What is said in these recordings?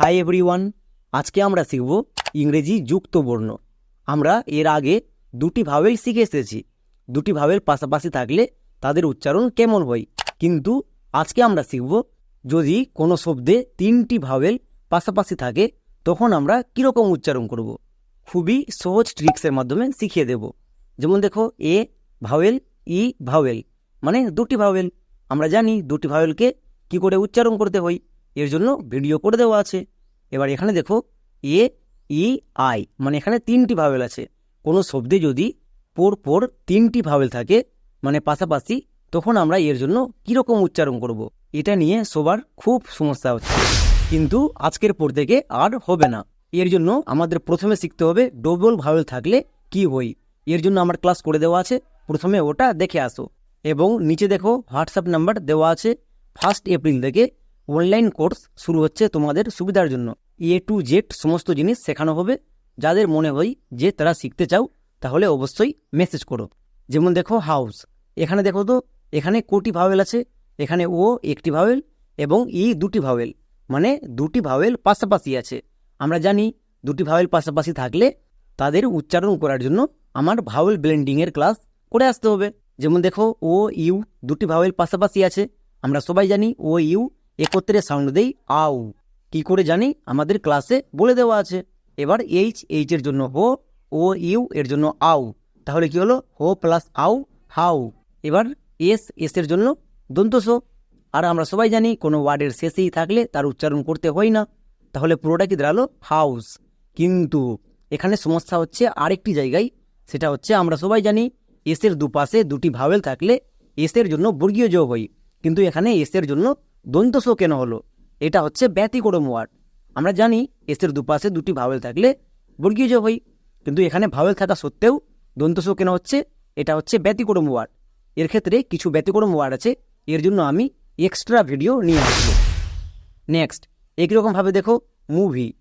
Hi everyone আজকে আমরা শিখব ইংরেজি যুক্ত বর্ণ আমরা এর আগে দুটি ভাবেল শিখে এসেছি। দুটি ভাবেল পাশাপাশি থাকলে তাদের উচ্চারণ কেমন হয়? কিন্তু আজকে আমরা শিখব যদি কোনো শব্দে তিনটি ভাবেল পাশাপাশি থাকে, তখন আমরা কীরকম উচ্চারণ করব? খুবই সহজ ট্রিক্সের মাধ্যমে শিখিয়ে দেব। যেমন দেখো, এ ভাওয়েল, ই ভাওয়েল মানে দুটি ভাওয়েল। আমরা জানি দুটি ভাওয়েলকে কি করে উচ্চারণ করতে হয়। এর জন্য ভিডিও করে দেওয়া আছে। এবার এখানে দেখো এ ই আই মানে এখানে তিনটি ভাওয়েল আছে। কোনো শব্দে যদি পর পর তিনটি ভাওয়েল থাকে মানে পাশাপাশি, তখন আমরা এর জন্য কীরকম উচ্চারণ করব। এটা নিয়ে সবার খুব সমস্যা হচ্ছে। কিন্তু আজকের পর থেকে আর হবে না। এর জন্য আমাদের প্রথমে শিখতে হবে ডবল ভাবেল থাকলে কি হয়। এর জন্য আমার ক্লাস করে দেওয়া আছে। প্রথমে ওটা দেখে আসো। এবং নিচে দেখো হোয়াটসঅ্যাপ নাম্বার দেওয়া আছে। ফার্স্ট এপ্রিল থেকে অনলাইন কোর্স শুরু হচ্ছে তোমাদের সুবিধার জন্য। এ টু জেড সমস্ত জিনিস শেখানো হবে। যাদের মনে হয় যে তারা শিখতে চাও, তাহলে অবশ্যই মেসেজ করো। যেমন দেখো হাউস এখানে দেখো তো, এখানে কোটি ভাওয়েল আছে, এখানে ও একটি ভাওয়েল এবং ই দুটি ভাওয়েল মানে দুটি ভাওয়েল পাশাপাশি আছে। আমরা জানি দুটি ভাওয়েল পাশাপাশি থাকলে তাদের উচ্চারণ করার জন্য আমার ভাওয়েল ব্লেন্ডিংয়ের ক্লাস করে আসতে হবে। যেমন দেখো ও ইউ দুটি ভাওয়েল পাশাপাশি আছে। আমরা সবাই জানি ও ইউ একত্রে সাউন্ড দেই, আউ। কি করে জানি? আমাদের ক্লাসে বলে দেওয়া আছে। এবার এইচ এইচ এর জন্য হো, ও, ইউ এর জন্য আউ। তাহলে কি হলো? হো প্লাস আউ, হাউ। এবার এস এস এর জন্য দন্তস আর আমরা সবাই জানি, কোনো ওয়ার্ডের শেষেই থাকলে তার উচ্চারণ করতে হয় না। তাহলে পুরোটা কি দাঁড়াল? হাউস। কিন্তু এখানে সমস্যা হচ্ছে আরেকটি জায়গায়। সেটা হচ্ছে আমরা সবাই জানি এসের দুপাশে দুটি ভাওয়েল থাকলে এসের জন্য বর্গীয় যোগ হয়। কিন্তু এখানে এসের জন্য দন্তস কেন হলো? এটা হচ্ছে ব্যতিক্রম ওয়ার্ড। আমরা জানি এসের দুপাশে দুটি ভাওয়েল থাকলে বর্গীয় যোগ হয়। কিন্তু এখানে ভাওয়েল থাকা সত্ত্বেও দন্তস কেন হচ্ছে? এটা হচ্ছে ব্যতিক্রম ওয়ার্ড। এর ক্ষেত্রে কিছু ব্যতিক্রম ওয়ার্ড আছে। এর জন্য আমি এক্সট্রা ভিডিও নিয়ে আসব। নেক্সট একইরকমভাবে দেখো মুভি।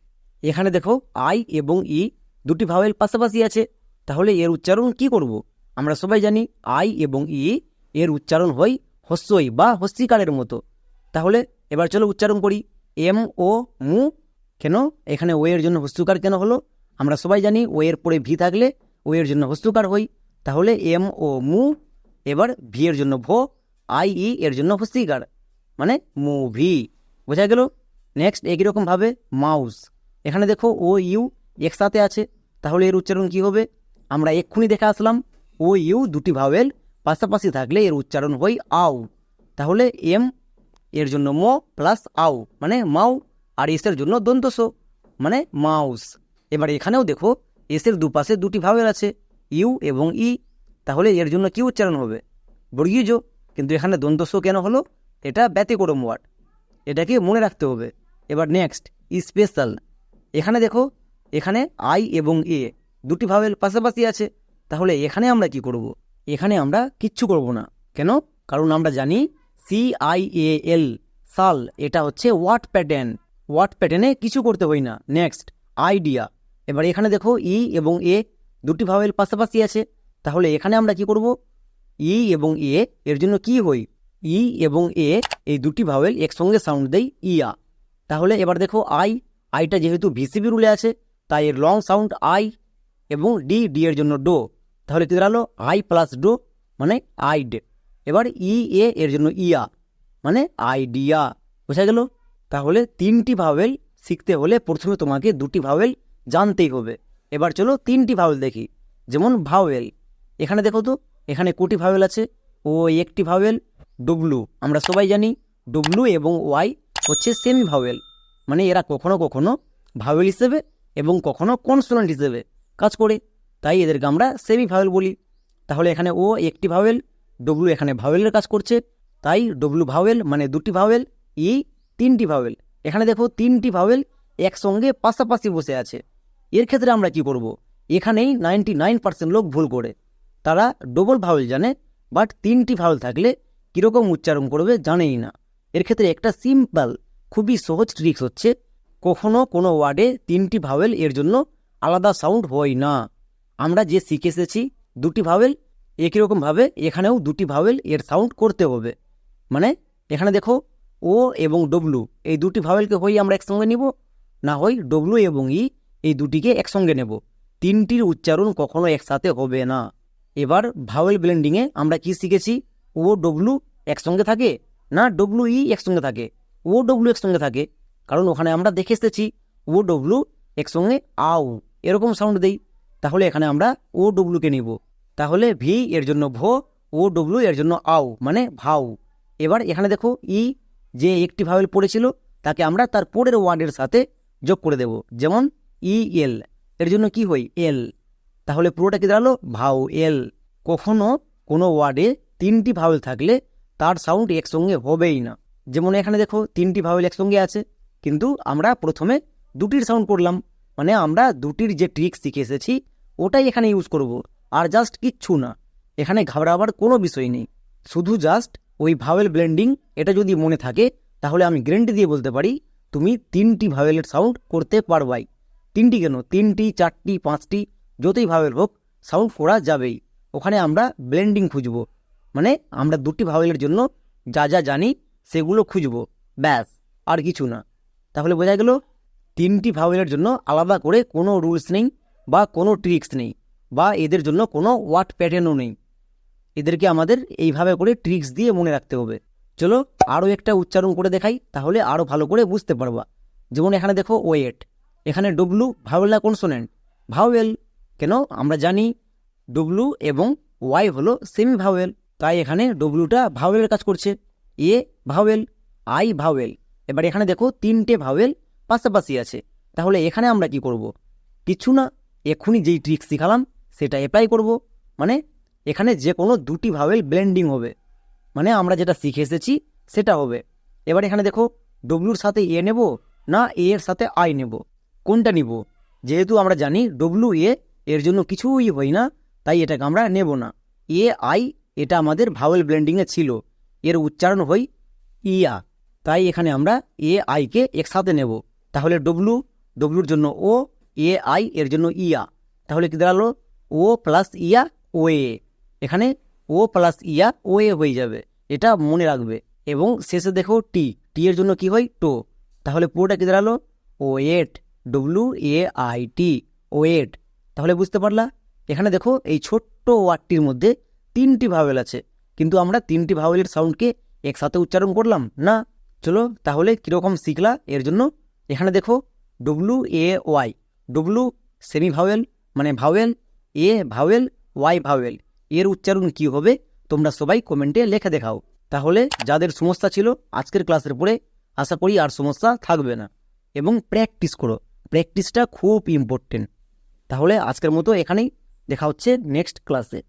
এখানে দেখো আই এবং ই দুটি ভাওয়েল পাশাপাশি আছে। তাহলে এর উচ্চারণ কি করব। আমরা সবাই জানি আই এবং ই এর উচ্চারণ হয় হস্যই বা হস্যিকারের মতো। তাহলে এবার চলো উচ্চারণ করি। এম, ও, মু, কেন? এখানে ও এর জন্য হস্যকার কেন হলো? আমরা সবাই জানি ও এর পরে ভি থাকলে ও এর জন্য হস্যকার হই। তাহলে এম, ও, মু, এবার ভি এর জন্য ভো, আই, ই এর জন্য হস্যিকার মানে মুভি বোঝা গেল? নেক্সট একই রকমভাবে মাউস। এখানে দেখো ও, ইউ একসাথে আছে। তাহলে এর উচ্চারণ কি হবে? আমরা এক্ষুনি দেখে আসলাম। ও, ইউ দুটি ভাওয়েল পাশাপাশি থাকলে এর উচ্চারণ হয় আউ তাহলে এম এর জন্য মো প্লাস আউ মানে মাউ আর এসের জন্য দন্তস মানে মাউস। এবার এখানেও দেখো এসের দুপাশে দুটি ভাওয়েল আছে, ইউ এবং ই। তাহলে এর জন্য কি উচ্চারণ হবে? বর্গীয় কিন্তু এখানে দন্তস কেন হলো? এটা ব্যতিক্রম ওয়ার্ড। এটাকে মনে রাখতে হবে। এবার নেক্সট, স্পেশাল। এখানে দেখো, এখানে আই এবং এ দুটি ভাবেল পাশাপাশি আছে। তাহলে এখানে আমরা কি করব। এখানে আমরা কিচ্ছু করব না। কেন? কারণ আমরা জানি সি আই এ এল সাল, এটা হচ্ছে ওয়াট প্যাটার্ন। ওয়াট প্যাটার্নে কিছু করতে হয় না। Next, idea. এবার এখানে দেখো ই এবং এ দুটি ভাবেল পাশাপাশি আছে। তাহলে এখানে আমরা কি করব? ই এবং এ এর জন্য কি হই ই এবং এ এই দুটি ভাওয়েল একসঙ্গে সাউন্ড দেই ইয়া। তাহলে এবার দেখো আই, আইটা যেহেতু ভিসিবি রুলে আছে, তাই এর লং সাউন্ড আই এবং ডি ডি এর জন্য ডো। তাহলে কি দাঁড়াল? আই প্লাস ডো মানে আইড। এবার ই, এ, এর জন্য ইয়া মানে আইডিয়া বোঝা গেল? তাহলে তিনটি ভাওয়েল শিখতে হলে প্রথমে তোমাকে দুটি ভাওয়েল জানতেই হবে। এবার চলো তিনটি ভাওয়েল দেখি। যেমন ভাওয়েল এখানে দেখো তো, এখানে কোটি ভাওয়েল আছে, ও একটি ভাওয়েল ডব্লু আমরা সবাই জানি ডব্লু এবং ওয়াই হচ্ছে সেমি ভাওয়েল মানে এরা কখনো কখনো ভাওয়েল হিসেবে এবং কখনো কনসোনেন্ট হিসেবে কাজ করে, তাই এদেরকে আমরা সেমি ভাওয়েল বলি। তাহলে এখানে ও একটি ভাওয়েল ডব্লু এখানে ভাওয়েলের কাজ করছে, তাই ডব্লু ভাওয়েল মানে দুটি ভাওয়েল ই তিনটি ভাওয়েল এখানে দেখো তিনটি ভাওয়েল একসঙ্গে পাশাপাশি বসে আছে। এর ক্ষেত্রে আমরা কি করব। এখানেই নাইনটি নাইন পার্সেন্ট লোক ভুল করে। তারা ডবল ভাওয়েল জানে বাট তিনটি ভাওয়েল থাকলে কীরকম উচ্চারণ করবে জানেই না। এর ক্ষেত্রে একটা সিম্পল খুবই সহজ ট্রিক্স হচ্ছে, কখনো কোনো ওয়ার্ডে তিনটি ভাওয়েল এর জন্য আলাদা সাউন্ড হয় না। আমরা যে শিখে এসেছি, দুটি ভাওয়েল একই রকমভাবে এখানেও দুটি ভাওয়েল এর সাউন্ড করতে হবে। মানে এখানে দেখো ও এবং ডব্লু এই দুটি ভাওয়েলকে হই আমরা একসঙ্গে নিব? না হয় ডব্লু এবং ই এই দুটিকে একসঙ্গে নেব। তিনটির উচ্চারণ কখনো একসাথে হবে না। এবার ভাওয়েল ব্লেন্ডিংয়ে আমরা কি শিখেছি? ও ডব্লু একসঙ্গে থাকে? না ডব্লু ই একসঙ্গে থাকে? ও ডব্লু একসঙ্গে থাকে। কারণ ওখানে আমরা দেখে এসেছি ও ডব্লু একসঙ্গে আউ এরকম সাউন্ড দেই। তাহলে এখানে আমরা ও ডব্লুকে নিব। তাহলে ভি এর জন্য ভো ও ডব্লু এর জন্য আউ মানে ভাউ এবার এখানে দেখো ই যে একটি ভাওয়েল পড়েছিল, তাকে আমরা তার পরের ওয়ার্ডের সাথে যোগ করে দেব। যেমন ই এল এর জন্য কি হয়? এল তাহলে পুরোটা কি দাঁড়াল? ভাউ এল কখনো কোনো ওয়ার্ডে তিনটি ভাওয়েল থাকলে তার সাউন্ড একসঙ্গে হবেই না। যেমন এখানে দেখো, তিনটি ভাওয়েল একসঙ্গে আছে, কিন্তু আমরা প্রথমে দুটির সাউন্ড করলাম। মানে আমরা দুটির যে ট্রিক শিখে এসেছি, ওটাই এখানে ইউজ করব। আর জাস্ট কিচ্ছু না। এখানে ঘাবড়াবার কোনো বিষয় নেই। শুধু জাস্ট ওই ভাওয়েল ব্লেন্ডিং এটা যদি মনে থাকে, তাহলে আমি গ্যারেন্টি দিয়ে বলতে পারি, তুমি তিনটি ভাওয়েলের সাউন্ড করতে পারবাই। তিনটি কেন? তিনটি, চারটি, পাঁচটি, যতই ভাওয়েল হোক সাউন্ড করা যাবেই। ওখানে আমরা ব্লেন্ডিং খুঁজব। মানে আমরা দুটি ভাওয়েলের জন্য যা যা জানি, সেগুলো খুঁজব। ব্যাস, আর কিছু না। তাহলে বোঝা গেল, তিনটি ভাওয়েলের জন্য আলাদা করে কোনো রুলস নেই বা কোনো ট্রিক্স নেই। বা এদের জন্য কোনো ওয়াট প্যাটার্নও নেই। এদেরকে আমাদের এইভাবে করে ট্রিক্স দিয়ে মনে রাখতে হবে। চলো আরও একটা উচ্চারণ করে দেখাই, তাহলে আরও ভালো করে বুঝতে পারবা। যেমন এখানে দেখো ওয়েট, এখানে ডব্লু ভাওয়েল না কনসোনেন্ট ভাওয়েল কেন? আমরা জানি ডব্লু এবং ওয়াই হলো সেমি ভাওয়েল তাই এখানে ডব্লুটা ভাওয়েলের কাজ করছে। এ ভাওয়েল আই ভাওয়েল এবার এখানে দেখো তিনটে ভাওয়েল পাশাপাশি আছে। তাহলে এখানে আমরা কি করব। কিছু না, এক্ষুনি যেই ট্রিক শিখালাম সেটা অ্যাপ্লাই করব। মানে এখানে যে কোনো দুটি ভাওয়েল ব্লেন্ডিং হবে। মানে আমরা যেটা শিখে এসেছি, সেটা হবে। এবার এখানে দেখো ডব্লুর সাথে এ নেব না এ এর সাথে আই নেব? কোনটা নিব? যেহেতু আমরা জানি ডব্লু এ এর জন্য কিছুই হয় না, তাই এটাকে আমরা নেব না। এ আই এটা আমাদের ভাওয়েল ব্লেন্ডিংয়ে ছিল। এর উচ্চারণ হয় ইয়া তাই এখানে আমরা এ আইকে একসাথে নেব। তাহলে ডব্লু ডব্লুর জন্য ও এ আই এর জন্য ইয়া তাহলে কি দাঁড়াল? ও প্লাস ইয়া ও এ এখানে ও প্লাস ইয়া ও এ হয়ে যাবে। এটা মনে রাখবে। এবং শেষে দেখো টি টি এর জন্য কি হয়? টো তাহলে পুরোটা কি দাঁড়াল? ও এট ডব্লু এ আই টি ও এট তাহলে বুঝতে পারলা? এখানে দেখো এই ছোট্ট ওয়ার্ডটির মধ্যে তিনটি ভাওয়েল আছে। কিন্তু আমরা তিনটি ভাওয়েলের সাউন্ডকে একসাথে উচ্চারণ করলাম না? চলো তাহলে কীরকম শিখলা? এর জন্য এখানে দেখো W A Y W semi vowel মানে vowel A vowel, Y vowel. এর উচ্চারণ কি হবে, তোমরা সবাই কমেন্টে লেখে দেখাও। তাহলে যাদের সমস্যা ছিল, আজকের ক্লাসের পরে আশা করি আর সমস্যা থাকবে না। এবং প্র্যাকটিস করো। প্র্যাকটিসটা খুব ইম্পর্টেন্ট। তাহলে আজকের মতো এখানেই। দেখা হচ্ছে নেক্সট ক্লাসে।